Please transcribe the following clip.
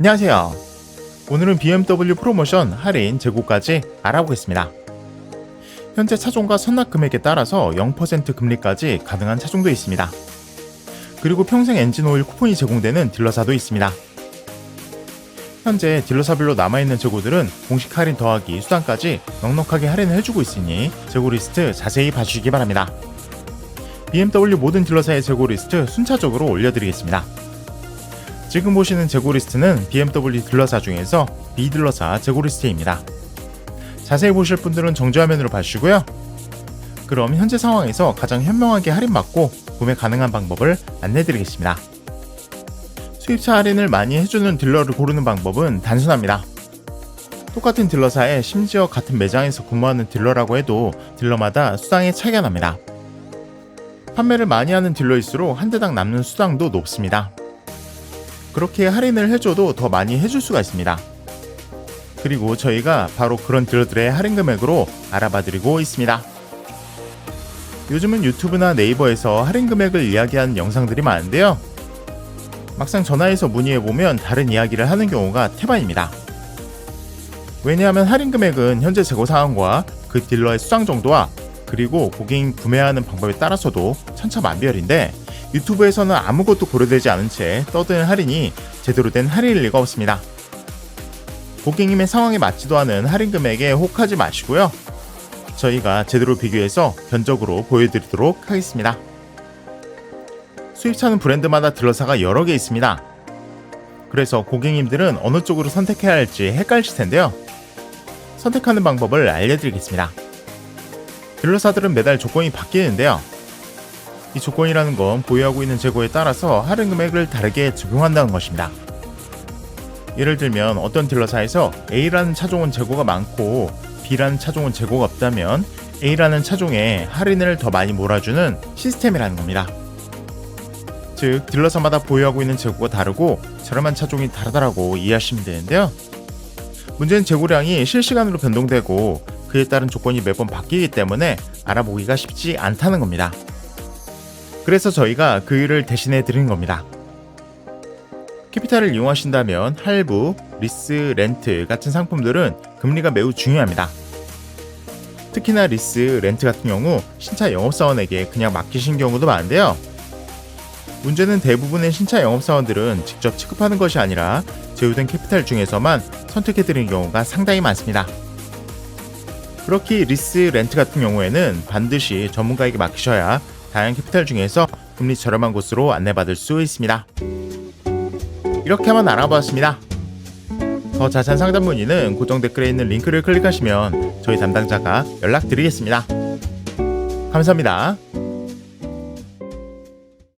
안녕하세요. 오늘은 BMW 프로모션 할인 재고까지 알아보겠습니다. 현재 차종과 선납 금액에 따라서 0% 금리까지 가능한 차종도 있습니다. 그리고 평생 엔진 오일 쿠폰이 제공되는 딜러사도 있습니다. 현재 딜러사별로 남아있는 재고들은 공식 할인 더하기 수당까지 넉넉하게 할인을 해주고 있으니 재고 리스트 자세히 봐주시기 바랍니다. BMW 모든 딜러사의 재고 리스트 순차적으로 올려드리겠습니다. 지금 보시는 재고 리스트는 BMW 딜러사 중에서 비딜러사 재고 리스트입니다. 자세히 보실 분들은 정지화면으로 봐주시고요. 그럼 현재 상황에서 가장 현명하게 할인받고 구매 가능한 방법을 안내드리겠습니다. 수입차 할인을 많이 해주는 딜러를 고르는 방법은 단순합니다. 똑같은 딜러사에 심지어 같은 매장에서 근무하는 딜러라고 해도 딜러마다 수당의 차이가 납니다. 판매를 많이 하는 딜러일수록 한 대당 남는 수당도 높습니다. 그렇게 할인을 해줘도 더 많이 해줄 수가 있습니다. 그리고 저희가 바로 그런 딜러들의 할인 금액으로 알아봐 드리고 있습니다. 요즘은 유튜브나 네이버에서 할인 금액을 이야기하는 영상들이 많은데요. 막상 전화해서 문의해보면 다른 이야기를 하는 경우가 태반입니다. 왜냐하면 할인 금액은 현재 재고 상황과 그 딜러의 수당 정도와 그리고 고객이 구매하는 방법에 따라서도 천차만별인데 유튜브에서는 아무것도 고려되지 않은 채 떠드는 할인이 제대로 된 할인일 리가 없습니다. 고객님의 상황에 맞지도 않은 할인 금액에 혹하지 마시고요. 저희가 제대로 비교해서 견적으로 보여드리도록 하겠습니다. 수입차는 브랜드마다 딜러사가 여러 개 있습니다. 그래서 고객님들은 어느 쪽으로 선택해야 할지 헷갈리실 텐데요. 선택하는 방법을 알려드리겠습니다. 딜러사들은 매달 조건이 바뀌는데요. 이 조건이라는 건 보유하고 있는 재고에 따라서 할인 금액을 다르게 적용한다는 것입니다. 예를 들면 어떤 딜러사에서 A라는 차종은 재고가 많고 B라는 차종은 재고가 없다면 A라는 차종에 할인을 더 많이 몰아주는 시스템이라는 겁니다. 즉 딜러사마다 보유하고 있는 재고가 다르고 저렴한 차종이 다르다라고 이해하시면 되는데요. 문제는 재고량이 실시간으로 변동되고 그에 따른 조건이 매번 바뀌기 때문에 알아보기가 쉽지 않다는 겁니다. 그래서 저희가 그 일을 대신해 드리는 겁니다. 캐피탈을 이용하신다면 할부, 리스, 렌트 같은 상품들은 금리가 매우 중요합니다. 특히나 리스, 렌트 같은 경우 신차 영업사원에게 그냥 맡기신 경우도 많은데요. 문제는 대부분의 신차 영업사원들은 직접 취급하는 것이 아니라 제휴된 캐피탈 중에서만 선택해드리는 경우가 상당히 많습니다. 그렇게 리스, 렌트 같은 경우에는 반드시 전문가에게 맡기셔야 다양한 캐피탈 중에서 금리 저렴한 곳으로 안내받을 수 있습니다. 이렇게 한번 알아보았습니다. 더 자세한 상담 문의는 고정 댓글에 있는 링크를 클릭하시면 저희 담당자가 연락드리겠습니다. 감사합니다.